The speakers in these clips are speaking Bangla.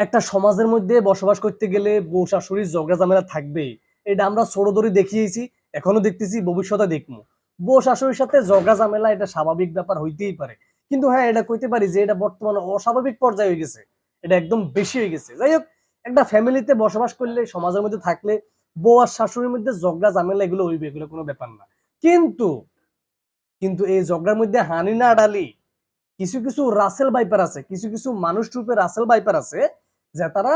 একটা সমাজের মধ্যে বসবাস করতে গেলে বউ শাশুড়ির ঝগড়া ঝামেলা থাকবেই এটা আমরা ছোট ধরে দেখিয়েছি, এখনও দেখতেছি, ভবিষ্যতে দেখব। বউ শাশুড়ির সাথে ঝগড়া ঝামেলা এটা স্বাভাবিক ব্যাপার হইতেই পারে। কিন্তু হ্যাঁ এটা কইতে পারি যে এটা বর্তমানে অস্বাভাবিক পর্যায়ে হয়ে গেছে। এটা একদম বেশি হয়ে গেছে। যাই হোক, একটা ফ্যামিলিতে বসবাস করলে, সমাজের মধ্যে থাকলে বউ আর শাশুড়ির মধ্যে ঝগড়া ঝামেলা এগুলো হইবে, এগুলো কোনো ব্যাপার না। কিন্তু কিন্তু এই ঝগড়ার মধ্যে হানি না ডালি কিছু কিছু রাসেল বাইপার আছে, কিছু কিছু মানুষ রূপে রাসেল বাইপার আছে যে তারা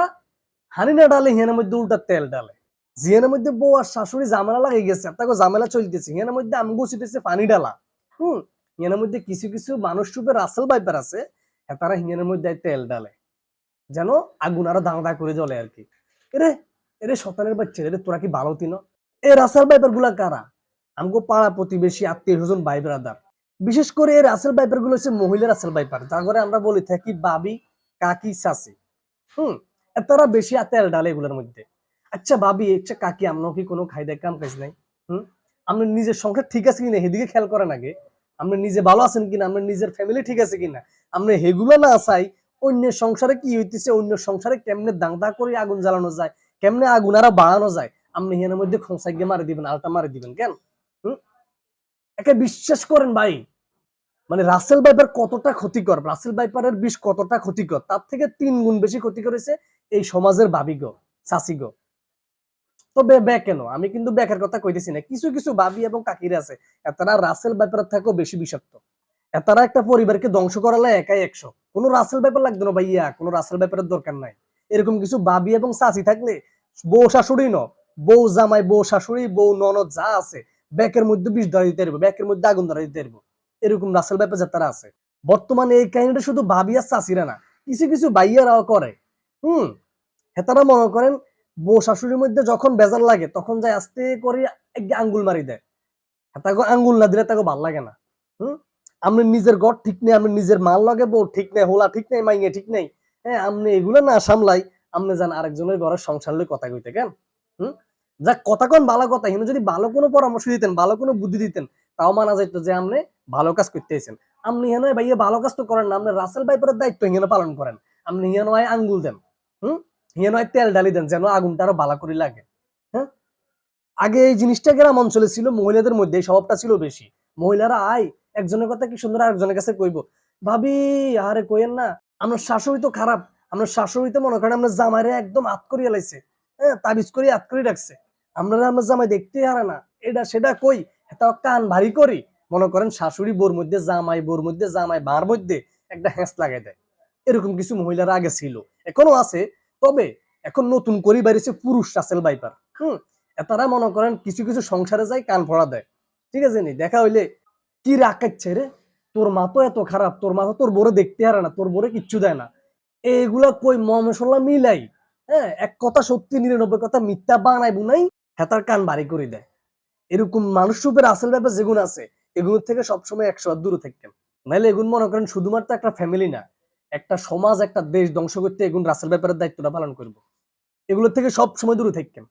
হানি না ডালে হিয়ানের মধ্যে উল্টা তেল ডালে। জিয়ানের মধ্যে বউ আর শাশুড়ি ঝামেলা লাগে গেছে তাকে ঝামেলা চলতেছে। হিয়ানের মধ্যে আমগো ছিটেছে পানি ডালা। হুম হিয়ানের মধ্যে কিছু কিছু মানুষ রূপে রাসেল বাইপার আছে হ্যাঁ, তারা হিয়ানের মধ্যে তেল ডালে। যেন আগুন আরও দাঁড়া করে জ্বলে আর কি। এরে এরে শতানের বাচ্চা এরে তোরা কি ভালো তিন? এ রাসেল বাইপারগুলা কারা? আমগো পাড়া প্রতিবেশী আত্মীয় স্বজন ভাই ব্রাদার। বিশেষ করে এই রাসেল বাইপারগুলো হচ্ছে মহিলা রাসেল বাইপার যার ঘরে আমরা বলি থাকি বাবি কাকি শাসি হুম তারা বেশি তেল ডালে এগুলোর মধ্যে। আচ্ছা ভাবি আচ্ছা কাকি, আমরাও কি কোনো খাই দেয়, কাম কাজ নাই? হুম আপনার নিজের সংসার ঠিক আছে কিনা? সেদিকে খেয়াল করেন আগে। আপনি নিজে ভালো আছেন কিনা? আপনার নিজের ফ্যামিলি ঠিক আছে কিনা? আপনি হেগুলো না চাই, অন্যের সংসারে কি হইতেছে অন্য সংসারে কেমনে দাংদা করে আগুন জ্বালানো যায়, কেমনে আগুন আরও বাড়ানো যায়? আপনি হিয়ানের মধ্যে খোঁসাই গিয়ে মারি দিবেন আলটা মারি দিবেন, কেন? হুম, একে বিশ্বাস করেন ভাই। মানে রাসেল বাইপার কতটা ক্ষতিকর? রাসেল বাইপারের বিষ কতটা ক্ষতিকর? তার থেকে তিন গুণ বেশি ক্ষতি করেছে এই সমাজের ভাবিগ চাষিগ তো বে বে কেন? আমি কিন্তু ব্যাকের কথা কইতেছি না। কিছু কিছু ভাবি এবং কাকিরা আছে, এতারা রাসেল বাইপারের থেকেও বেশি বিষাক্ত। এতারা একটা পরিবারকে ধ্বংস করালে একাই একশো। কোনো রাসেল ব্যাপার লাগতো না ভাইয়া, কোনো রাসেল ব্যাপারের দরকার নাই। এরকম কিছু বাবি এবং চাষি থাকলে বউ শাশুড়ি ন, বউ জামাই, বউ শাশুড়ি, বউ ননদ যা আছে ব্যাকের মধ্যে বিষ ধরা দিতে পারব ব্যাকের মধ্যে আগুন ধরা দিতে পারব এরকম রাসেল ব্যাপার যারা আছে। বর্তমানে এই কাহিনীটা শুধু ভাবি আর চাষিরা না, কিছু কিছু ভাইয়ারাও করে। হুম, হেতারা মনে করেন, বউ শাশুড়ির মধ্যে যখন বেজার লাগে, তখন যায় আস্তে করে আঙ্গুল মারি দেয়। তাকে আঙ্গুল না দিলে তাকে ভালো লাগে না। হুম আপনি নিজের গড় ঠিক নেই আপনি নিজের মাল লাগে বউ ঠিক নেই, হোলা ঠিক নেই, মাইয়ে ঠিক নেই। হ্যাঁ আপনি এগুলো না সামলাই আপনি যান আরেকজনের ঘরের সংসার লই কথা কইতে, কেন? হুম যা কথা কোন ভালো কথা। কিন্তু যদি ভালো কোনো পরামর্শ দিতেন, ভালো কোনো বুদ্ধি দিতেন তাও মানা যাইতো যে আপনি ভালো কাজ করতেছেন আপনি হেন ভাইয়া ভালো কাজ তো করেন না আপনি রাসেল বাইপারের দায়িত্ব হিয়ানো পালন করেন। আপনি হয় আঙ্গুল দেন, হুম? হয় তেল ডালি দেন যেন আগুনটা আরও ভালো করে লাগে হ্যাঁ? আগে এই জিনিসটা গ্রাম অঞ্চলে ছিল, মহিলাদের মধ্যে এই স্বভাবটা ছিল বেশি। মহিলারা, আয়, একজনের কথা কি সুন্দর আরেকজনের কাছে কইব? ভাবি আরে কইেন না আমরা শাশুড়ি তো খারাপ আমরা শাশুড়ি তো মনে করেন আমরা জামাইরে একদম আত করিয়া লাইছে হ্যাঁ? তাবিজ করে আত করে রাখছে। আমরা আমরা জামাই দেখতে হারে না, এটা সেটা কই? এটা কান ভারী করি, মনে করেন শাশুড়ি বোর মধ্যে, জামাই বোর মধ্যে, জামাই বার মধ্যে একটা হ্যাঁস লাগাই দেয়। এরকম কিছু মহিলারা আগে ছিল, এখনও আছে, তবে এখন নতুন করে বাইরেছে পুরুষ রাসেল বাইপার হুম? তারা মনে করেন কিছু কিছু সংসারে যায়, কান ফড়া দেয়। ঠিক আছে নি? দেখা হইলে, কি রাখাচ্ছে রে? তোর মা তো এত খারাপ, তোর মা তো তোর বোরে দেখতে হারে না, তোর বোরে কিচ্ছু দেয় না। এইগুলা কই মশলা মিলাই হ্যাঁ? এক কথা সত্যি, নিরানব্বই কথা মিথ্যা বানাই বুনাই হেতার কান বাড়ি করে দেয়। এরকম মানুষ রূপের আসল ব্যাপার যেগুন আছে এগুলোর থেকে সবসময় একশো দূরে থাকতেন। নাহলে এগুন মনে করেন শুধুমাত্র একটা ফ্যামিলি না, একটা সমাজ, একটা দেশ ধ্বংস করতে এগুন রাসেল ব্যাপারের দায়িত্বটা পালন করব। এগুলোর থেকে সব সময় দূরে থাকতেন।